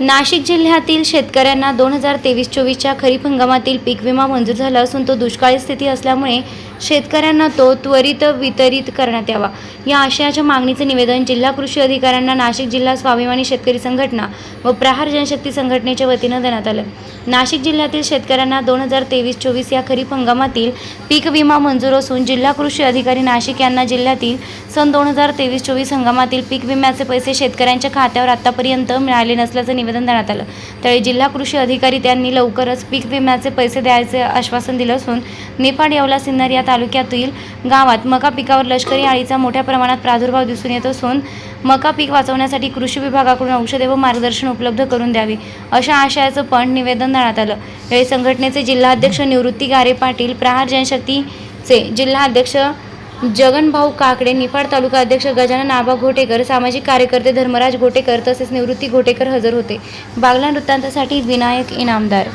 नाशिक जिल्ह्यातील शेतकऱ्यांना दोन हजार तेवीस चोवीसच्या खरीप हंगामातील पीक विमा मंजूर झाला असून तो दुष्काळी स्थिती असल्यामुळे शेतकऱ्यांना तो त्वरित वितरित करण्यात यावा. या आशयाच्या मागणीचे निवेदन जिल्हा कृषी अधिकाऱ्यांना नाशिक जिल्हा स्वाभिमानी शेतकरी संघटना व प्रहार जनशक्ती संघटनेच्या वतीनं देण्यात आलं. नाशिक जिल्ह्यातील शेतकऱ्यांना दोन हजार तेवीस चोवीस या खरीप हंगामातील पीक विमा मंजूर असून जिल्हा कृषी अधिकारी नाशिक यांना जिल्ह्यातील सन दोन हजार तेवीस चोवीस हंगामातील पीक विम्याचे पैसे शेतकऱ्यांच्या खात्यावर आतापर्यंत मिळाले नसल्याचं निवेदन देण्यात आलं. त्यावेळी जिल्हा कृषी अधिकारी त्यांनी लवकरच पीक विम्याचे पैसे द्यायचे आश्वासन दिलं असून निफाड येवला सिन्नर या तालुक्यातील गावात मका पिकावर लष्करी आळीचा मोठ्या प्रमाणात प्रादुर्भाव दिसून येत असून मका पीक वाचवण्यासाठी कृषी विभागाकडून औषधे व मार्गदर्शन उपलब्ध करून द्यावे अशा आशयाचं पण निवेदन देण्यात आलं. यावेळी संघटनेचे जिल्हाध्यक्ष निवृत्ती गारे पाटील प्रहार जनशक्तीचे जिल्हाध्यक्ष जगनभाऊ काकडे निफाड तालुका अध्यक्ष गजानन आबा घोटेकर सामाजिक कार्यकर्ते धर्मराज घोटेकर तसेच निवृत्ती घोटेकर हजर होते. बागला वृत्तांतासाठी विनायक इनामदार